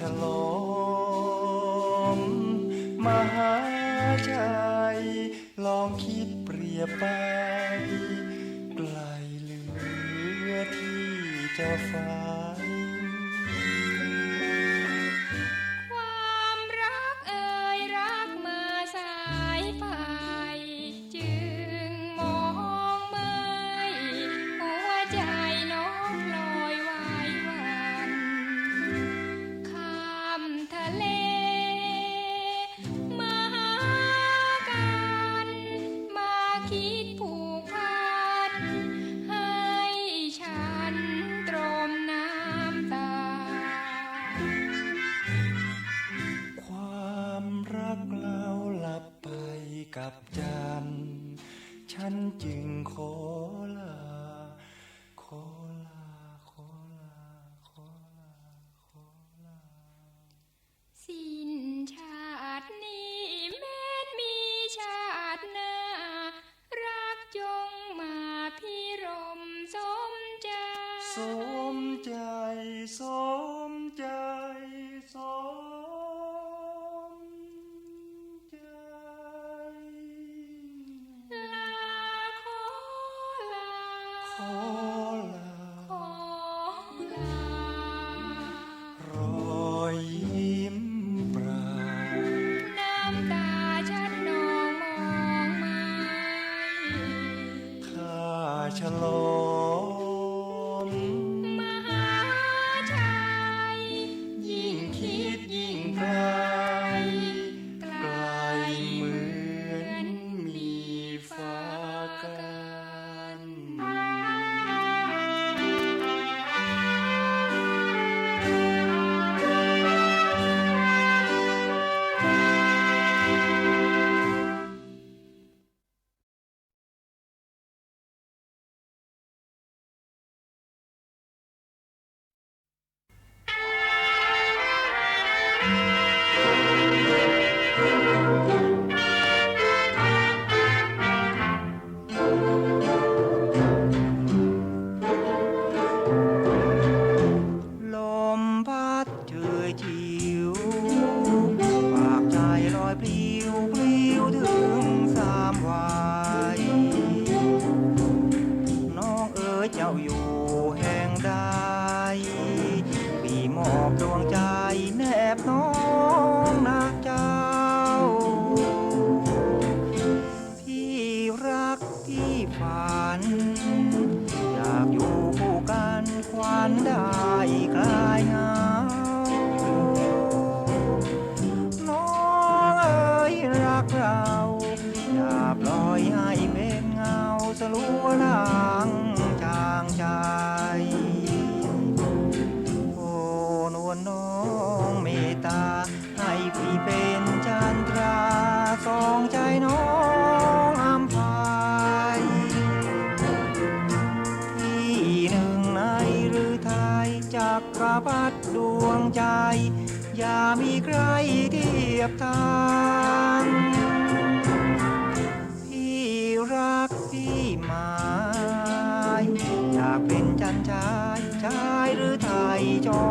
ฉลองมาหาใจลองคิดเปรียบไป ไกลเหลือที่จะฝันควา จึงขอลาขอลาขอลาขอลาขอลา สิ้นชาตินี้แม้นมีชาติหน้า รักจงมาพิรมสมใจ สมใจ สมใจ ฉ ลมพัดเชยชิวฝากใจลอยปลิวปลิวถึงสามวัยน้องเอ๋ยเจ้าอยู่แห่งใดปีหมอบดวงใจ บน้องนาเจ้า ที่รักที่ฝัน อยากอยู่คู่กันควันได้กลายงา จักรพรรดิดวงใจ อย่ามีใครเทียบทานพี่รักพี่หมายอยากเป็นจันชายชายหรือไทยจอ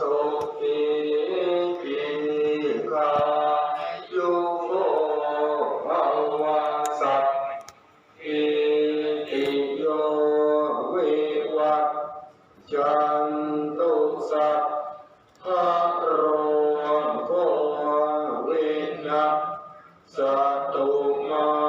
สุขีติกายุโกภวะสัพพิติโยวิวัจจันตุสัพพะโรโควินาสตุมา